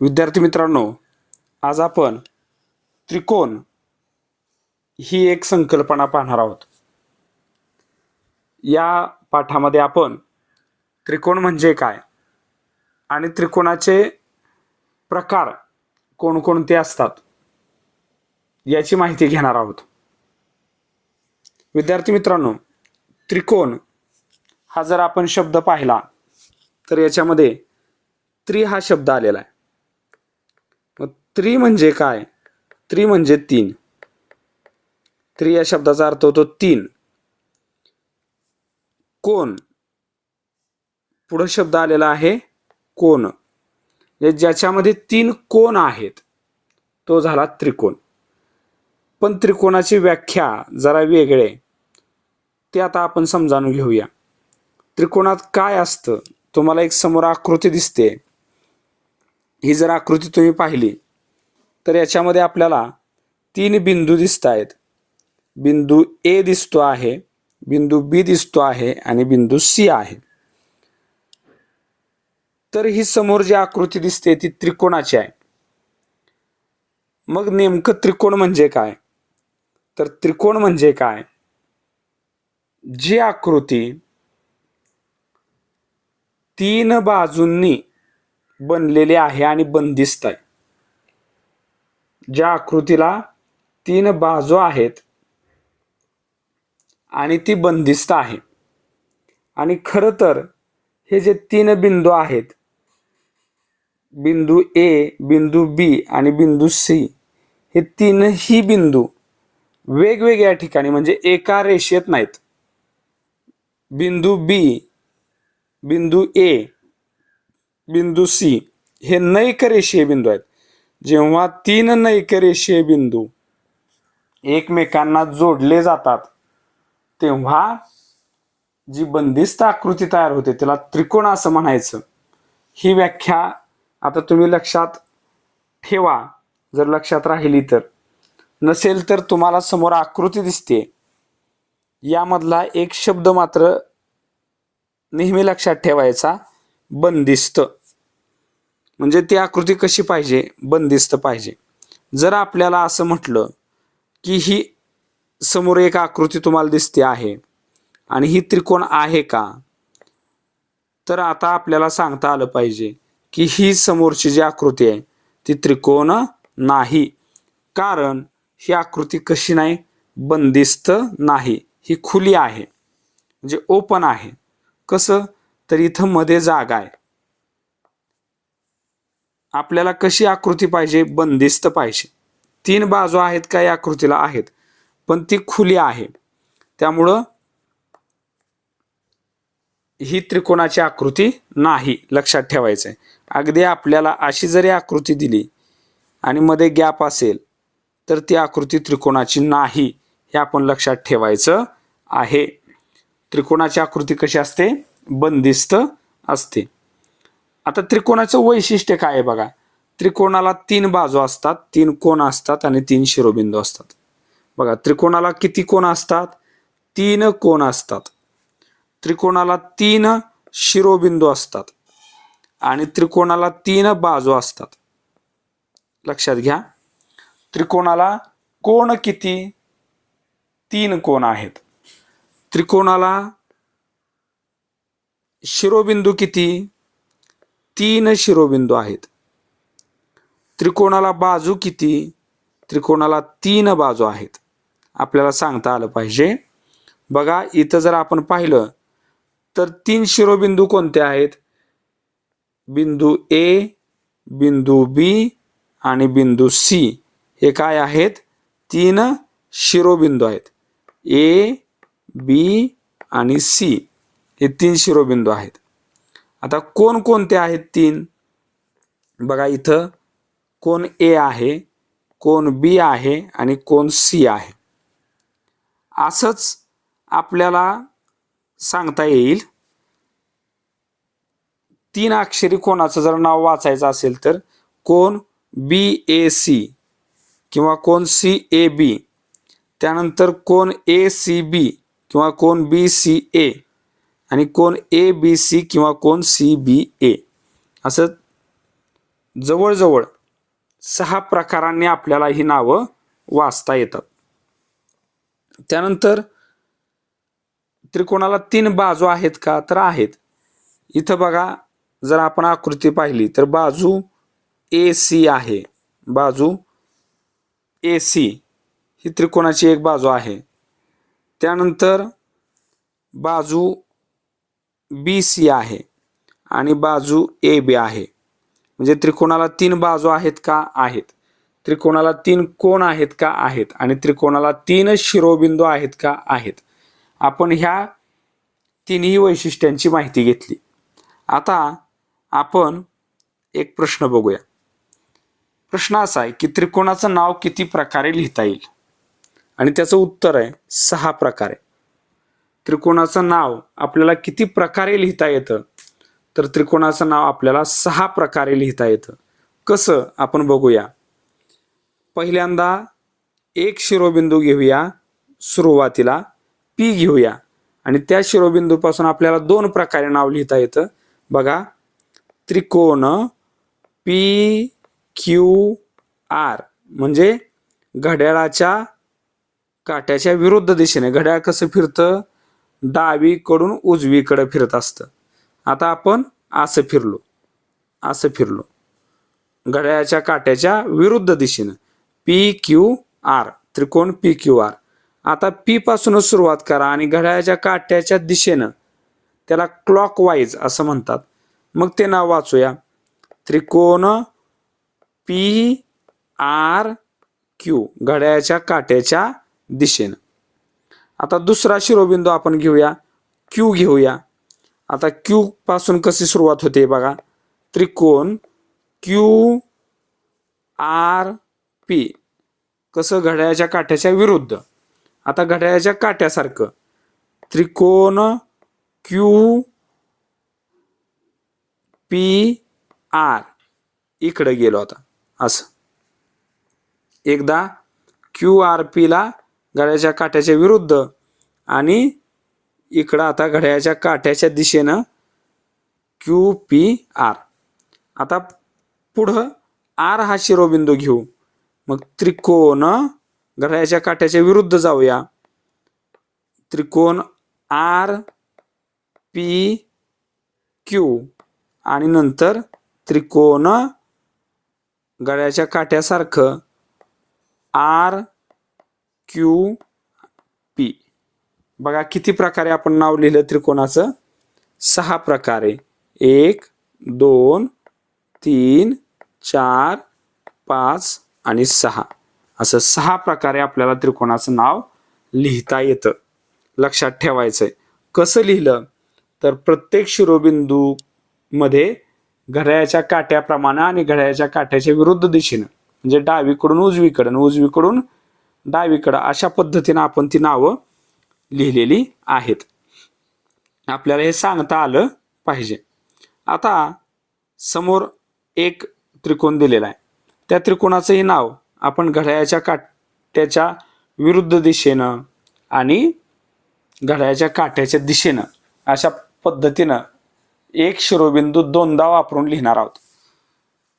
विद्यार्थी मित्रांनो आज आपण त्रिकोण ही एक संकल्पना पाहणार आहोत. या पाठामध्ये आपण त्रिकोण म्हणजे काय आणि त्रिकोणाचे प्रकार कोणकोणते असतात याची माहिती घेणार आहोत. विद्यार्थी मित्रांनो त्रिकोण हा जर आपण शब्द पाहिला तर याच्यामध्ये त्रि हा शब्द आलेला आहे. मग त्रि म्हणजे काय? त्रि म्हणजे तीन. त्रि या शब्दाचा अर्थ होतो तीन. कोण? पुढं शब्द आलेला आहे कोण. ज्याच्यामध्ये तीन कोण आहेत तो झाला त्रिकोण. पण त्रिकोणाची व्याख्या जरा वेगळे. ते आता आपण समजावून घेऊया. त्रिकोणात काय असतं? तुम्हाला एक समोर आकृती दिसते. ही जर आकृती तुम्ही पाहिली तर याच्यामध्ये आपल्याला तीन बिंदू दिसत आहेत. बिंदू ए दिसतो आहे बिंदू बी दिसतो आहे आणि बिंदू सी आहे. तर ही समोर जी आकृती दिसते ती त्रिकोणाची आहे. मग नेमकं त्रिकोण म्हणजे काय? तर त्रिकोण म्हणजे काय? जी आकृती तीन बाजूंनी बनलेले आहे आणि बंदिस्त आहे. ज्या आकृतीला तीन बाजू आहेत आणि ती बंदिस्त आहे. आणि खरं तर हे जे तीन बिंदू आहेत बिंदू ए बिंदू बी आणि बिंदू सी हे तीनही बिंदू वेगवेगळ्या ठिकाणी म्हणजे एका रेषेत नाहीत. बिंदू बी बिंदू ए बिंदू सी हे नैक रेषीय बिंदू आहेत. जेव्हा तीन नैकरेषीय बिंदू एकमेकांना जोडले जातात तेव्हा जी बंदिस्त आकृती तयार होते त्याला त्रिकोण असं म्हणायचं. ही व्याख्या आता तुम्ही लक्षात ठेवा. जर लक्षात राहिली तर. नसेल तर तुम्हाला समोर आकृती दिसते. यामधला एक शब्द मात्र नेहमी लक्षात ठेवायचा. बंदिस्त. म्हणजे ती आकृती कशी पाहिजे? बंदिस्त पाहिजे. जर आपल्याला असं म्हटलं की ही समोर एक आकृती तुम्हाला दिसते आहे आणि ही त्रिकोण आहे का? तर आता आपल्याला सांगता आलं पाहिजे की ही समोरची जी आकृती आहे ती त्रिकोण नाही. कारण ही आकृती कशी नाही? बंदिस्त नाही. ही खुली आहे. म्हणजे ओपन आहे. कसं? तर इथं मध्ये जागा आहे. आपल्याला कशी आकृती पाहिजे? बंदिस्त पाहिजे. तीन बाजू आहेत का या आकृतीला? आहेत. पण ती खुली आहे. त्यामुळं ही त्रिकोणाची आकृती नाही लक्षात ठेवायचं आहे अगदी आपल्याला अशी जरी आकृती दिली आणि मध्ये गॅप असेल तर ती आकृती त्रिकोणाची नाही हे आपण लक्षात ठेवायचं आहे. त्रिकोणाची आकृती कशी असते? बंदिस्त असते. आता त्रिकोणाचं वैशिष्ट्य काय आहे बघा? त्रिकोणाला तीन बाजू असतात तीन कोण असतात आणि तीन शिरोबिंदू असतात. बघा त्रिकोणाला किती कोण असतात? तीन कोण असतात. त्रिकोणाला तीन शिरोबिंदू असतात आणि त्रिकोणाला तीन बाजू असतात. लक्षात घ्या. त्रिकोणाला कोण किती? तीन कोण आहेत. त्रिकोणाला शिरोबिंदू किती? तीन शिरोबिंदू आहेत. त्रिकोणाला बाजू किती? त्रिकोणाला तीन बाजू आहेत. आपल्याला सांगता आलं पाहिजे. बघा इथं जर आपण पाहिलं तर तीन शिरोबिंदू कोणते आहेत? बिंदू ए बिंदू बी आणि बिंदू सी हे काय आहेत? तीन शिरोबिंदू आहेत. ए बी आणि सी हे तीन शिरोबिंदू आहेत. आता कोण कोणते आहेत तीन? बघा इथं कोण ए आहे कोण बी आहे आणि कोण सी आहे. असंच आपल्याला सांगता येईल. तीन अक्षरी कोणाचं जर नाव वाचायचं असेल तर कोण बी ए सी किंवा कोण सी ए बी त्यानंतर कोण ए सी बी किंवा कोण बी सी ए आणि कोण ए बी सी किंवा कोण सी बी ए असं जवळजवळ सहा प्रकारांनी आपल्याला ही नावं वाचता येतात. त्यानंतर त्रिकोणाला तीन बाजू आहेत का? तर आहेत. इथं बघा जर आपण आकृती पाहिली तर बाजू ए सी आहे. बाजू ए सी ही त्रिकोणाची एक बाजू आहे. त्यानंतर बाजू बी सी आहे आणि बाजू ए बी आहे. म्हणजे त्रिकोणाला तीन बाजू आहेत का? आहेत. त्रिकोणाला तीन कोण आहेत का? आहेत. आणि त्रिकोणाला तीन शिरोबिंदू आहेत का? आहेत. आपण ह्या तिन्ही वैशिष्ट्यांची माहिती घेतली. आता आपण एक प्रश्न बघूया. प्रश्न असा आहे की त्रिकोणाचं नाव किती प्रकारे लिहिता येईल? आणि त्याचं उत्तर आहे सहा प्रकारे. त्रिकोणाचं नाव आपल्याला किती प्रकारे लिहिता येतं? तर त्रिकोणाचं नाव आपल्याला सहा प्रकारे लिहिता येतं. कसं? आपण बघूया. पहिल्यांदा एक शिरोबिंदू घेऊया सुरुवातीला पी घेऊया. आणि त्या शिरोबिंदूपासून आपल्याला दोन प्रकारे नाव लिहिता येतं. बघा त्रिकोण पी क्यू आर म्हणजे घड्याळाच्या काट्याच्या विरुद्ध दिशेने. घड्याळ कसं फिरतं? डावीकडून उजवीकडे फिरत असतं. आता आपण असं फिरलो असं फिरलो. घड्याळाच्या काट्याच्या विरुद्ध दिशेनं. पी क्यू आर त्रिकोण पी क्यू आर. आता पी पासूनच सुरुवात करा आणि घड्याळाच्या काट्याच्या दिशेनं त्याला क्लॉक वाईज असं म्हणतात. मग ते नाव वाचूया. त्रिकोण पी आर क्यू घड्याळाच्या काट्याच्या दिशेनं. आता दुसरा शिरोबिंदू आपण घेऊया. क्यू घेऊया. आता क्यू पासून कशी सुरुवात होते बघा. त्रिकोण क्यू आर पी कसं घड्याळ्याच्या काट्याच्या विरुद्ध. आता घड्याळाच्या काट्यासारखं. त्रिकोण क्यू पी आर इकडे गेलो आता. असं. एकदा क्यू आर पीला घड्याच्या काट्याच्या विरुद्ध. आणि इकडं आता घड्याळ्याच्या काट्याच्या दिशेनं क्यू पी आर. आता पुढं आर हा शिरोबिंदू घेऊ. मग त्रिकोण घड्याळ्याच्या काट्याच्या विरुद्ध जाऊया. त्रिकोण आर पी क्यू. आणि नंतर त्रिकोण गळ्याच्या काट्यासारखं आर क्यू पी बघा किती प्रकारे आपण नाव लिहिलं त्रिकोणाचं? सहा प्रकारे. एक दोन तीन चार पाच आणि सहा. असं सहा प्रकारे आपल्याला त्रिकोणाचं नाव लिहिता येतं. लक्षात ठेवायचंय. कसं लिहिलं? तर प्रत्येक शिरोबिंदू मध्ये घड्याळाच्या काट्याप्रमाणे आणि घड्याळाच्या काट्याच्या विरुद्ध दिशेनं म्हणजे डावीकडून उजवीकडं उजवीकडून डावीकडं अशा पद्धतीनं आपण ती नावं लिहिलेली आहेत. आपल्याला हे सांगता आलं पाहिजे. आता समोर एक त्रिकोण दिलेला आहे. त्या त्रिकोणाचंही नाव आपण घड्याळाच्या काट्याच्या विरुद्ध दिशेनं आणि घड्याळाच्या काट्याच्या दिशेनं अशा पद्धतीनं एक शिरोबिंदू दोनदा वापरून लिहिणार आहोत.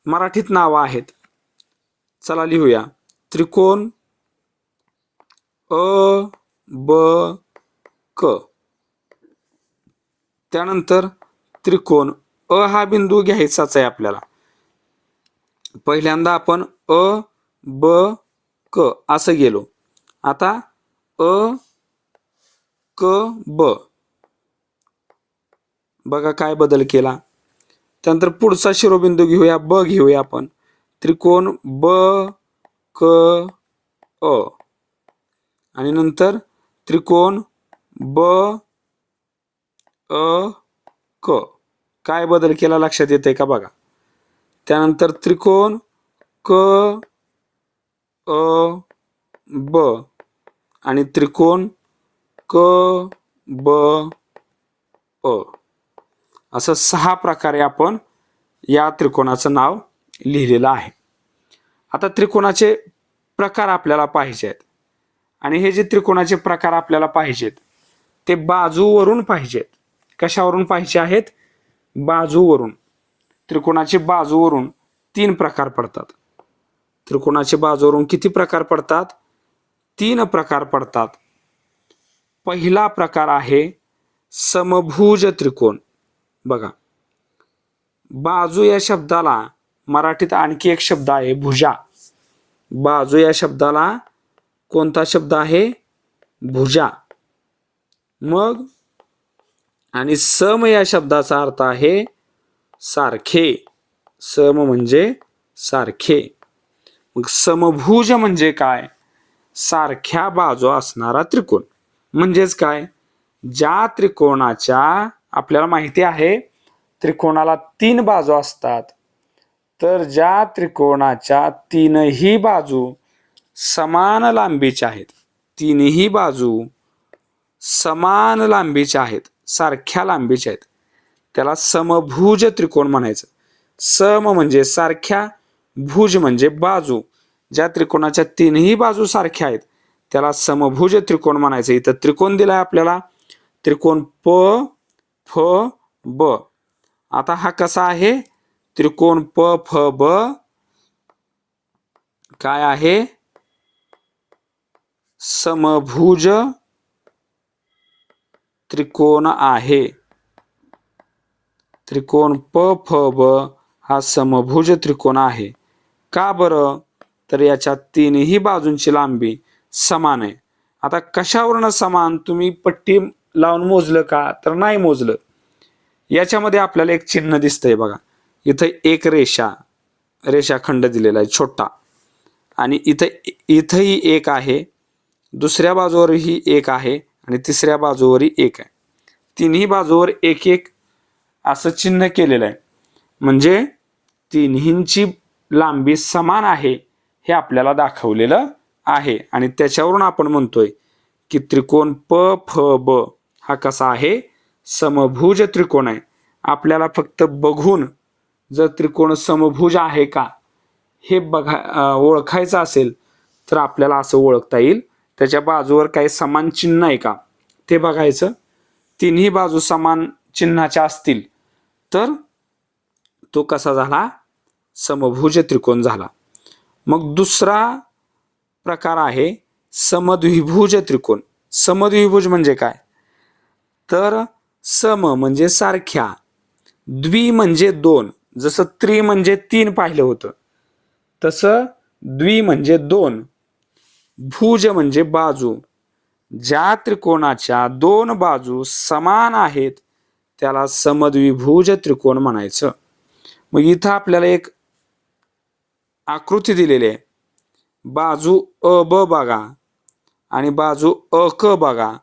मराठीत नावं आहेत. चला लिहूया. त्रिकोण अ ब क. त्यानंतर त्रिकोण. अ हा बिंदू घ्यायचाच आहे आपल्याला. पहिल्यांदा आपण अ ब क असं गेलो. आता अ क ब. बघा काय बदल केला. त्यानंतर पुढचा शिरोबिंदू घेऊया ब घेऊया आपण. त्रिकोण ब क अ. आणि नंतर त्रिकोण ब अ क. काय बदल केला लक्षात येते का बघा? त्यानंतर त्रिकोण क अ ब. आणि त्रिकोण क ब अ. असं सहा प्रकारे आपण या त्रिकोणाचं नाव लिहिलेलं आहे. आता त्रिकोणाचे प्रकार आपल्याला पाहिजे आहेत. आणि हे जे त्रिकोणाचे प्रकार आपल्याला पाहिजेत ते बाजूवरून पाहिजेत. कशावरून पाहिजे आहेत? बाजूवरून. त्रिकोणाचे बाजूवरून तीन प्रकार पडतात. त्रिकोणाच्या बाजूवरून किती प्रकार पडतात? तीन प्रकार पडतात. पहिला प्रकार आहे समभुज त्रिकोण. बघा. बाजू या शब्दाला मराठीत आणखी एक शब्द आहे भुजा. बाजू या शब्दाला कोणता शब्द आहे? भुजा. मग? आणि सम या शब्दाचा अर्थ आहे सारखे. सम म्हणजे सारखे. मग समभुज म्हणजे काय? सारख्या बाजू असणारा त्रिकोण. म्हणजेच काय? ज्या त्रिकोणाच्या आपल्याला माहिती आहे त्रिकोणाला तीन बाजू असतात. तर ज्या त्रिकोणाच्या तीनही बाजू समान लांबीच्या आहेत. तिन्ही बाजू समान लांबीच्या आहेत. सारख्या लांबीच्या आहेत. त्याला समभुज त्रिकोण म्हणायचं. सम म्हणजे सारख्या भुज म्हणजे बाजू. ज्या त्रिकोणाच्या तीनही बाजू सारख्या आहेत त्याला समभुज त्रिकोण म्हणायचं. इथं त्रिकोण दिलाय आपल्याला. त्रिकोण प फ ब. आता हा कसा आहे? त्रिकोण प फ ब. काय आहे? समभुज त्रिकोण आहे. त्रिकोण प फ ब हा समभुज त्रिकोण आहे. का बरं? तर याच्या तीनही बाजूंची लांबी समान आहे. आता कशावरनं समान? तुम्ही पट्टी लावून मोजलं का? तर नाही मोजलं. याच्यामध्ये आपल्याला एक चिन्ह दिसतंय बघा. इथं एक रेषा रेषाखंड दिलेला आहे छोटा. आणि इथं इथंही एक आहे. दुसऱ्या बाजूवरही एक आहे आणि तिसऱ्या बाजूवरही एक आहे. तिन्ही बाजूवर एक एक असं चिन्ह केलेलं आहे. म्हणजे तिन्हींची लांबी समान आहे हे आपल्याला दाखवलेलं आहे. आणि त्याच्यावरून आपण म्हणतोय की त्रिकोण प फ ब हा कसा आहे? समभुज त्रिकोण आहे. आपल्याला फक्त बघून जर त्रिकोण समभुज आहे का हे बघा ओळखायचं असेल तर आपल्याला असं ओळखता येईल. त्याच्या बाजूवर काही समान चिन्ह आहे का? ते बघायचं. तिन्ही बाजू समान चिन्हाच्या असतील. तर तो कसा झाला? समभुज त्रिकोण झाला. मग दुसरा प्रकार आहे समद्विभुज त्रिकोण. समद्विभुज म्हणजे काय? तर सम म्हणजे सारख्या द्वि म्हणजे दोन. जसं त्रि म्हणजे तीन पाहिलं होतं तसं द्वि म्हणजे दोन. भुज म्हणजे बाजू. ज्या त्रिकोणाच्या दोन बाजू समान आहेत त्याला समद्विभुज त्रिकोण म्हणायचं. मग इथं आपल्याला एक आकृती दिलेली आहे. बाजू अ ब बघा आणि बाजू अ क बघा.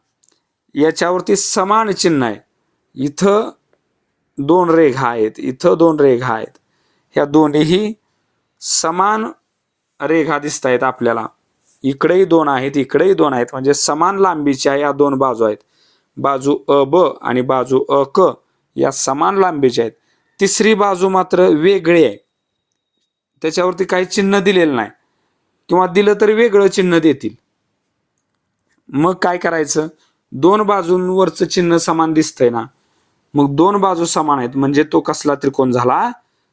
याच्यावरती समान चिन्ह आहे. इथं दोन रेघा आहेत इथं दोन रेघा आहेत. ह्या दोन्हीही समान रेघा दिसत आहेत आपल्याला. इकडेही दोन आहेत इकडेही दोन आहेत. म्हणजे समान लांबीच्या या दोन बाजू आहेत. बाजू अ ब आणि बाजू अ क या समान लांबीच्या आहेत. तिसरी बाजू मात्र वेगळी आहे. त्याच्यावरती काही चिन्ह दिलेलं नाही. किंवा दिलं तरी वेगळं चिन्ह देतील. मग काय करायचं? दोन बाजूंवरचं चिन्ह समान दिसतंय ना? मग दोन बाजू समान आहेत. म्हणजे तो कसला त्रिकोण झाला?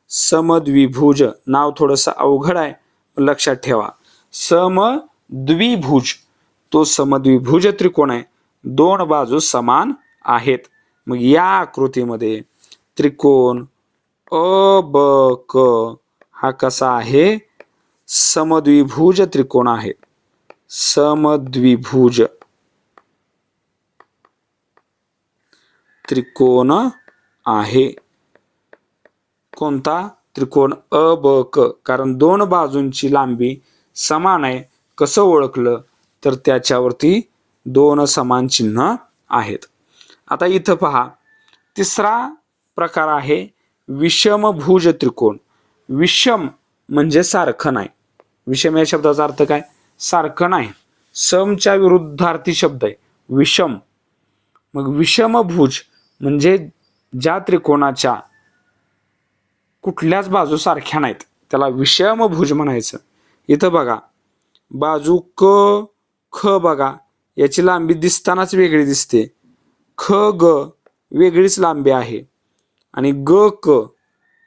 समद्विभुज. नाव थोडंसं अवघड आहे. लक्षात ठेवा. सम द्विभुज. तो समद्विभुज त्रिकोण आहे. दोन बाजू समान आहेत. मग या आकृतीमध्ये त्रिकोण अ ब क हा कसा आहे? समद्विभुज त्रिकोण आहे. समद्विभुज. त्रिकोण आहे. कोणता? त्रिकोण अ ब क. कारण दोन बाजूंची लांबी समान आहे. कसं ओळखलं तर त्याच्यावरती दोन समान चिन्ह आहेत. आता इथं पहा तिसरा प्रकार आहे विषमभुज त्रिकोण. विषम म्हणजे सारखं नाही. विषम या शब्दाचा अर्थ काय? सारखं नाही. समच्या विरुद्धार्थी शब्द आहे. विषम. मग विषमभुज म्हणजे ज्या त्रिकोणाच्या कुठल्याच बाजू सारख्या नाहीत. त्याला विषमभुज म्हणायचं. इथं बघा बाजू क ख बघा. याची लांबी दिसतानाच वेगळी दिसते. ख ग वेगळीच लांबी आहे. आणि ग क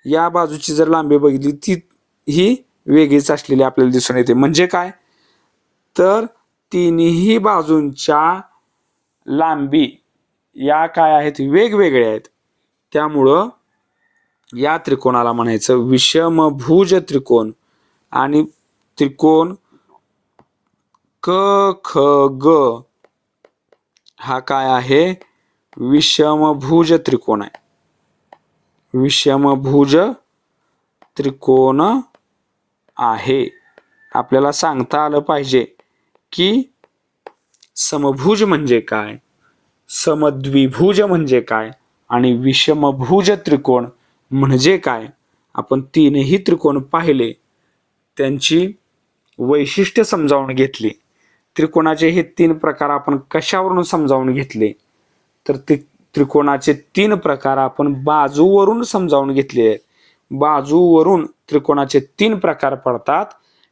या बाजूची जर लांबी बघितली ती ही वेगळीच असलेली आपल्याला दिसून येते. म्हणजे काय? तर तिन्ही बाजूंच्या लांबी या काय आहेत? वेगवेगळ्या आहेत. त्यामुळं या त्रिकोणाला म्हणायचं विषमभुज त्रिकोण. आणि त्रिकोण क ख ग हा काय आहे? विषमभुज त्रिकोण आहे. विषमभुज त्रिकोण आहे. आपल्याला सांगता आलं पाहिजे की समभुज म्हणजे काय? समद्विभुज म्हणजे काय? आणि विषमभुज त्रिकोण म्हणजे काय? आपण तीनही त्रिकोण पाहिले. त्यांची वैशिष्ट्य समजावून घेतली. त्रिकोणाचे हे तीन प्रकार आपण कशावरून समजावून घेतले? तर ते त्रिकोणाचे तीन प्रकार आपण बाजूवरून समजावून घेतले. आहेत बाजूवरून त्रिकोणाचे तीन प्रकार पडतात.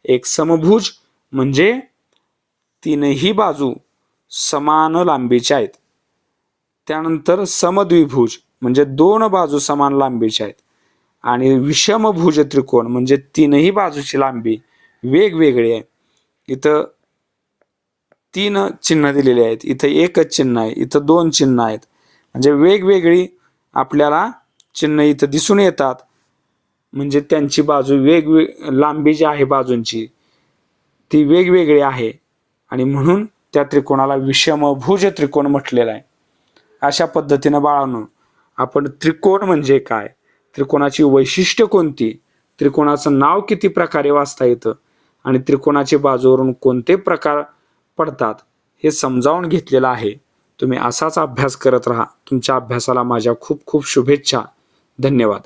एक समभुज म्हणजे तीनही बाजू समान लांबीच्या आहेत. त्यानंतर समद्विभुज म्हणजे दोन बाजू समान लांबीच्या आहेत. आणि विषमभुज त्रिकोण म्हणजे तीनही बाजूची लांबी वेगवेगळी आहे. इथं तीन चिन्ह दिलेली आहेत. इथं एकच चिन्ह आहे. इथं दोन चिन्ह आहेत. म्हणजे वेगवेगळी आपल्याला चिन्ह इथं दिसून येतात. म्हणजे त्यांची बाजू वेगवेग लांबी जी आहे बाजूंची ती वेगवेगळी आहे. आणि म्हणून त्या त्रिकोणाला विषमभुज त्रिकोण म्हटलेला आहे. अशा पद्धतीनं बाळांनो आपण त्रिकोण म्हणजे काय? त्रिकोणाची वैशिष्ट्य कोणती? त्रिकोणाचं नाव किती प्रकारे वाचता येतं? आणि त्रिकोणाच्या बाजूवरून कोणते प्रकार पडतात. हे समजावून घेतलेलं आहे. तुम्ही असाच अभ्यास करत राहा. तुमच्या अभ्यासाला माझ्या खूप खूप शुभेच्छा. धन्यवाद.